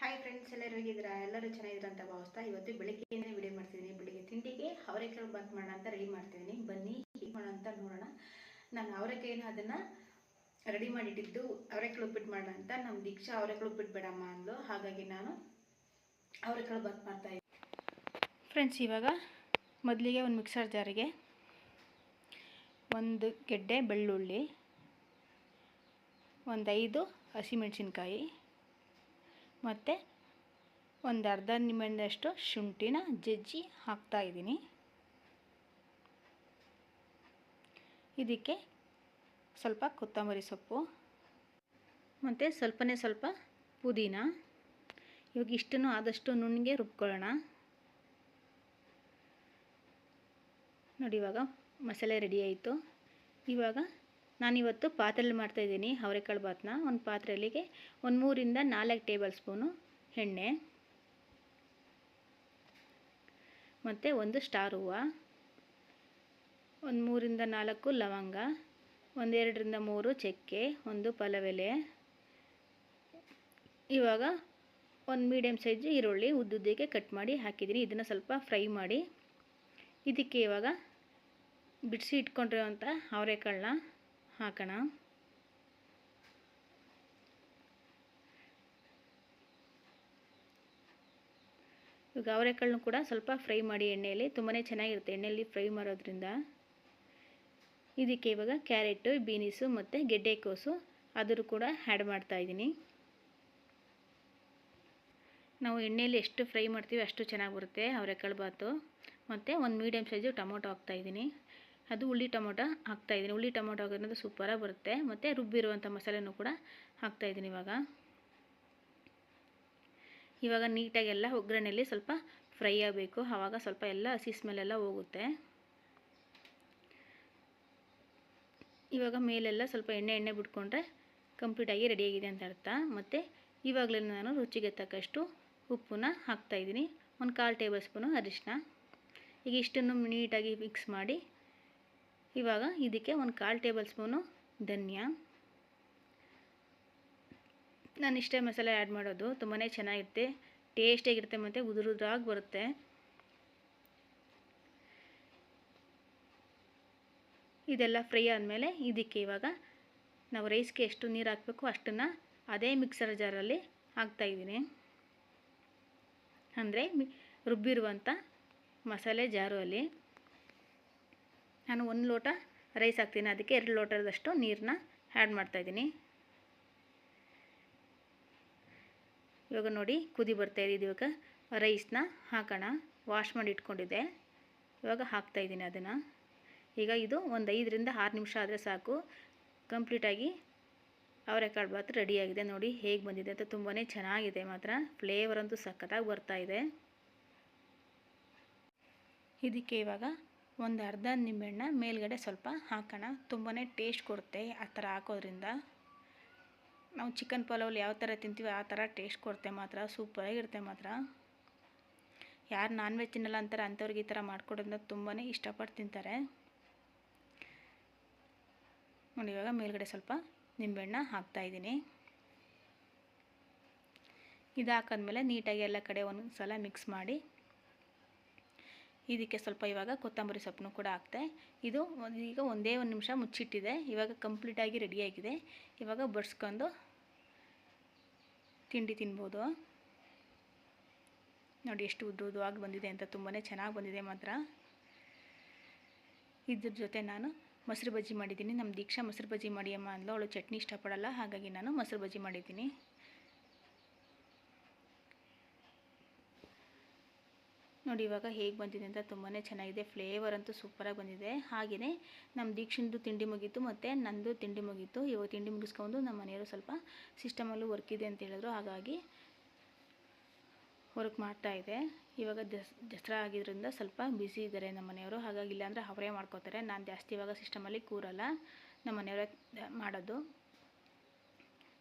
Hi friends ಎಲ್ಲರೂ ಹೇಗಿದ್ದೀರಾ? ಎಲ್ಲರೂ ಚೆನ್ನಾಗಿದ್ದೀರಾ ಅಂತ ಭಾವಿಸ್ತಾ ಇವತ್ತು ಬೆಳಿಗ್ಗೆನೇ ವಿಡಿಯೋ ಮಾಡ್ತಿದ್ದೀನಿ. ಬೆಳಿಗ್ಗೆ ತಿಂಡಿಗೆ ಅವರೆಕಾಳು ಬಂದ್ ಮಾಡೋಣ ಅಂತ ರೆಡಿ ಮಾಡ್ತಿದ್ದೀನಿ. ಬನ್ನಿ, ಹೇಗೆ ಅಂತ ನೋಡೋಣ. ನಾನು ಅವರೆಕಾಯಿನ ಅದನ್ನು ರೆಡಿ ಮಾಡಿಟ್ಟಿದ್ದು ಅವರೆಕಾಳು ಉಪ್ಪಿಟ್ಟು ಮಾಡೋಣ ಅಂತ. ನಮ್ಮ ದೀಕ್ಷಾ ಅವರೆಕಾಳು ಉಪ್ಪಿಟ್ಟು ಬೇಡಮ್ಮ ಅಂದ್ಲು. ಹಾಗಾಗಿ ನಾನು ಅವರೆಕಾಳು ಬಂದ್ ಮಾಡ್ತಾ ಇದ್ದೀನಿ. ಫ್ರೆಂಡ್ಸ್ ಇವಾಗ ಮೊದಲಿಗೆ ಒಂದು ಮಿಕ್ಸರ್ ಜಾರಿಗೆ ಒಂದು ಗೆಡ್ಡೆ ಬೆಳ್ಳುಳ್ಳಿ, ಒಂದು ಐದು ಹಸಿಮೆಣಸಿನ್ಕಾಯಿ ಮತ್ತು ಒಂದು ಅರ್ಧ ನಿಂಬೆಹಣ್ಣಷ್ಟು ಶುಂಠಿನ ಜಜ್ಜಿ ಹಾಕ್ತಾಯಿದ್ದೀನಿ ಇದಕ್ಕೆ ಸ್ವಲ್ಪ ಕೊತ್ತಂಬರಿ ಸೊಪ್ಪು, ಮತ್ತು ಸ್ವಲ್ಪನೇ ಸ್ವಲ್ಪ ಪುದೀನ. ಇವಾಗ ಇಷ್ಟನ್ನು ಆದಷ್ಟು ನುಣ್ಣಗೆ ರುಬ್ಕೊಳ್ಳೋಣ. ನೋಡಿ ಇವಾಗ ಮಸಾಲೆ ರೆಡಿ ಆಯಿತು. ಇವಾಗ ನಾನಿವತ್ತು ಪಾತ್ರೆಯಲ್ಲಿ ಮಾಡ್ತಾಯಿದ್ದೀನಿ ಅವರೆಕಾಳು ಬಾತನ್ನ. ಒಂದು ಪಾತ್ರೆಯಲ್ಲಿಗೆ ಒಂದು ಮೂರಿಂದ ನಾಲ್ಕು ಟೇಬಲ್ ಸ್ಪೂನು ಎಣ್ಣೆ, ಮತ್ತು ಒಂದು ಸ್ಟಾರ್ ಹೂವು, ಒಂದು ಮೂರಿಂದ ನಾಲ್ಕು ಲವಂಗ ಒಂದೆರಡರಿಂದ ಮೂರು ಚಕ್ಕೆ, ಒಂದು ಪಲವೆಲೆ. ಇವಾಗ ಒಂದು ಮೀಡಿಯಮ್ ಸೈಜ್ ಈರುಳ್ಳಿ ಉದ್ದುದ್ದಕ್ಕೆ ಕಟ್ ಮಾಡಿ ಹಾಕಿದ್ದೀನಿ. ಇದನ್ನು ಸ್ವಲ್ಪ ಫ್ರೈ ಮಾಡಿ. ಇದಕ್ಕೆ ಇವಾಗ ಬಿಡಿಸಿ ಇಟ್ಕೊಂಡಿರುವಂಥ ಅವರೆಕಾಳನ್ನ ಹಾಕೋಣ. ಇವಾಗ ಅವರೆಕಾಳನ್ನು ಕೂಡ ಸ್ವಲ್ಪ ಫ್ರೈ ಮಾಡಿ ಎಣ್ಣೆಯಲ್ಲಿ ತುಂಬಾ ಚೆನ್ನಾಗಿರುತ್ತೆ ಎಣ್ಣೆಯಲ್ಲಿ ಫ್ರೈ ಮಾಡೋದ್ರಿಂದ. ಇದಕ್ಕೆ ಇವಾಗ ಕ್ಯಾರೆಟು, ಬೀನಿಸು ಮತ್ತು ಗೆಡ್ಡೆಕೋಸು ಅದರೂ ಕೂಡ ಆ್ಯಡ್ ಮಾಡ್ತಾಯಿದ್ದೀನಿ ನಾವು ಎಣ್ಣೆಯಲ್ಲಿ ಎಷ್ಟು ಫ್ರೈ ಮಾಡ್ತೀವಿ ಅಷ್ಟು ಚೆನ್ನಾಗಿ ಬರುತ್ತೆ ಅವರೆಕಾಳು ಬಾತು. ಮತ್ತು ಒಂದು ಮೀಡಿಯಮ್ ಸೈಜು ಟೊಮೊಟೊ ಹಾಕ್ತಾಯಿದ್ದೀನಿ ಅದು ಹುಳಿ ಟೊಮೊಟೊ ಹಾಕ್ತಾಯಿದ್ದೀನಿ ಹುಳಿ ಟೊಮೊಟೊ ಹಾಕೋದ್ರಿಂದ ಸೂಪರಾಗಿ ಬರುತ್ತೆ. ಮತ್ತು ರುಬ್ಬಿರುವಂಥ ಮಸಾಲೆನೂ ಕೂಡ ಹಾಕ್ತಾಯಿದ್ದೀನಿ ಇವಾಗ. ಇವಾಗ ನೀಟಾಗಿ ಎಲ್ಲ ಒಗ್ಗರಣೆಯಲ್ಲಿ ಸ್ವಲ್ಪ ಫ್ರೈ ಆಗಬೇಕು. ಆವಾಗ ಸ್ವಲ್ಪ ಎಲ್ಲ ಹಸಿ ಸ್ಮೆಲ್ಲೆಲ್ಲ ಹೋಗುತ್ತೆ. ಇವಾಗ ಮೇಲೆಲ್ಲ ಸ್ವಲ್ಪ ಎಣ್ಣೆ ಎಣ್ಣೆ ಬಿಟ್ಕೊಂಡ್ರೆ ಕಂಪ್ಲೀಟಾಗಿ ರೆಡಿಯಾಗಿದೆ ಅಂತ ಅರ್ಥ. ಮತ್ತು ಇವಾಗಲೇ ನಾನು ರುಚಿಗೆ ತಕ್ಕಷ್ಟು ಉಪ್ಪನ್ನ ಹಾಕ್ತಾಯಿದ್ದೀನಿ ಒಂದು ಕಾಲು ಟೇಬಲ್ ಸ್ಪೂನು ಅರಿಶಿನ ಈಗ ಇಷ್ಟನ್ನು ನೀಟಾಗಿ ಮಿಕ್ಸ್ ಮಾಡಿ ಇವಾಗ ಇದಕ್ಕೆ ಒಂದು ಕಾಲು ಟೇಬಲ್ ಸ್ಪೂನು ಧನಿಯಾ. ನಾನು ಇಷ್ಟೇ ಮಸಾಲೆ ಆ್ಯಡ್ ಮಾಡೋದು ತುಂಬಾ ಚೆನ್ನಾಗಿರುತ್ತೆ, ಟೇಸ್ಟಿಯಾಗಿರುತ್ತೆ ಮತ್ತು ಉದುರುದ್ರಾಗಿ ಬರುತ್ತೆ. ಇದೆಲ್ಲ ಫ್ರೈ ಆದಮೇಲೆ ಇದಕ್ಕೆ ಇವಾಗ ನಾವು ರೈಸ್ಗೆ ಎಷ್ಟು ನೀರು ಹಾಕಬೇಕು ಅಷ್ಟನ್ನು ಅದೇ ಮಿಕ್ಸರ್ ಜಾರಲ್ಲಿ ಹಾಕ್ತಾಯಿದ್ದೀನಿ ಅಂದರೆ ಮಿ ರುಬ್ಬಿರುವಂಥ ಮಸಾಲೆ ಜಾರು ಅಲ್ಲಿ ನಾನು ಒಂದು ಲೋಟ ರೈಸ್ ಹಾಕ್ತೀನಿ. ಅದಕ್ಕೆ ಎರಡು ಲೋಟದಷ್ಟು ನೀರನ್ನ ಆ್ಯಡ್ ಮಾಡ್ತಾಯಿದ್ದೀನಿ ಇವಾಗ ನೋಡಿ ಕುದಿ ಬರ್ತಾಯಿದೆ ಇವಾಗ ರೈಸ್ನ ಹಾಕೋಣ. ವಾಶ್ ಮಾಡಿ ಇಟ್ಕೊಂಡಿದ್ದೆ. ಇವಾಗ ಹಾಕ್ತಾಯಿದ್ದೀನಿ ಅದನ್ನು. ಈಗ ಇದು ಒಂದು ಐದರಿಂದ ಆರು ನಿಮಿಷ ಆದರೆ ಸಾಕು. ಕಂಪ್ಲೀಟಾಗಿ ಅವರೆಕಾಳು ಭಾತ್ ರೆಡಿಯಾಗಿದೆ ನೋಡಿ ಹೇಗೆ ಬಂದಿದೆ ಅಂತ ತುಂಬಾ ಚೆನ್ನಾಗಿದೆ ಮಾತ್ರ. ಫ್ಲೇವರ್ ಅಂತೂ ಸಖತ್ತಾಗಿ ಬರ್ತಾಯಿದೆ ಇದಕ್ಕೆ ಇವಾಗ ಒಂದು ಅರ್ಧ ನಿಂಬೆಹಣ್ಣ ಮೇಲ್ಗಡೆ ಸ್ವಲ್ಪ ಹಾಕೋಣ. ತುಂಬಾ ಟೇಸ್ಟ್ ಕೊಡುತ್ತೆ ಆ ಥರ ಹಾಕೋದ್ರಿಂದ. ನಾವು ಚಿಕನ್ ಪಲಾವ್ ಯಾವ ಥರ ತಿಂತೀವಿ ಆ ಥರ ಟೇಸ್ಟ್ ಕೊಡುತ್ತೆ ಮಾತ್ರ ಸೂಪರಾಗಿರುತ್ತೆ ಮಾತ್ರ. ಯಾರು ನಾನ್ ವೆಜ್ ತಿನ್ನಲ್ಲ ಅಂತಾರೆ ಅಂಥವ್ರಿಗೆ ಈ ಥರ ಮಾಡಿಕೊಡೋದ್ರಿಂದ ತುಂಬಾ ಇಷ್ಟಪಟ್ಟು ತಿಂತಾರೆ. ನೋಡಿ, ಇವಾಗ ಮೇಲ್ಗಡೆ ಸ್ವಲ್ಪ ನಿಂಬೆಹಣ್ಣ ಹಾಕ್ತಾಯಿದ್ದೀನಿ ಇದು ಹಾಕಾದ್ಮೇಲೆ ನೀಟಾಗಿ ಎಲ್ಲ ಕಡೆ ಒಂದೊಂದು ಸಲ ಮಿಕ್ಸ್ ಮಾಡಿ ಇದಕ್ಕೆ ಸ್ವಲ್ಪ ಇವಾಗ ಕೊತ್ತಂಬರಿ ಸೊಪ್ಪನ್ನು ಕೂಡ ಹಾಕ್ತೆ. ಇದು ಈಗ ಒಂದೇ ಒಂದು ನಿಮಿಷ ಮುಚ್ಚಿಟ್ಟಿದೆ. ಇವಾಗ ಕಂಪ್ಲೀಟಾಗಿ ರೆಡಿಯಾಗಿದೆ ಇವಾಗ ಬಡ್ಸ್ಕೊಂಡು ತಿಂಡಿ ತಿನ್ಬೋದು. ನೋಡಿ ಎಷ್ಟು ಉದ್ದು ಉದ್ದವಾಗಿ ಬಂದಿದೆ ಅಂತ ತುಂಬಾ ಚೆನ್ನಾಗಿ ಬಂದಿದೆ ಮಾತ್ರ. ಇದ್ರ ಜೊತೆ ನಾನು ಮೊಸರು ಬಜ್ಜಿ ಮಾಡಿದ್ದೀನಿ. ನಮ್ಮ ದೀಕ್ಷಾ ಮೊಸರು ಬಜ್ಜಿ ಮಾಡಿಯಮ್ಮ ಅಂದ್ಲು. ಅವಳು ಚಟ್ನಿ ಇಷ್ಟಪಡಲ್ಲ. ಹಾಗಾಗಿ ನಾನು ಮೊಸರು ಬಜ್ಜಿ ಮಾಡಿದ್ದೀನಿ. ನೋಡಿ ಇವಾಗ ಹೇಗೆ ಬಂದಿದೆ ಅಂತ ತುಂಬಾ ಚೆನ್ನಾಗಿದೆ. ಫ್ಲೇವರ್ ಅಂತೂ ಸೂಪರಾಗಿ ಬಂದಿದೆ. ಹಾಗೆಯೇ ನಮ್ಮ ದೀಕ್ಷಿಂದು ತಿಂಡಿ ಮುಗೀತು ಮತ್ತು ನಂದು ತಿಂಡಿ ಮುಗೀತು. ಇವಾಗ ತಿಂಡಿ ಮುಗಿಸ್ಕೊಂಡು ನಮ್ಮ ಮನೆಯವರು ಸ್ವಲ್ಪ ಸಿಸ್ಟಮಲ್ಲೂ ವರ್ಕ್ ಇದೆ ಅಂತ ಹೇಳಿದ್ರು. ಹಾಗಾಗಿ ವರ್ಕ್ ಮಾಡ್ತಾಯಿದೆ ಇವಾಗ ದಸ್, ದಸರಾ ಆಗಿದ್ದರಿಂದ ಸ್ವಲ್ಪ ಬ್ಯುಸಿ ಇದ್ದಾರೆ ನಮ್ಮ ಮನೆಯವರು. ಹಾಗಾಗಿ ಇಲ್ಲಾಂದರೆ ಅವರೇ ಮಾಡ್ಕೋತಾರೆ. ನಾನು ಜಾಸ್ತಿ ಇವಾಗ ಸಿಸ್ಟಮಲ್ಲಿ ಕೂರಲ್ಲ. ನಮ್ಮ ಮನೆಯವರೇ ಮಾಡೋದು.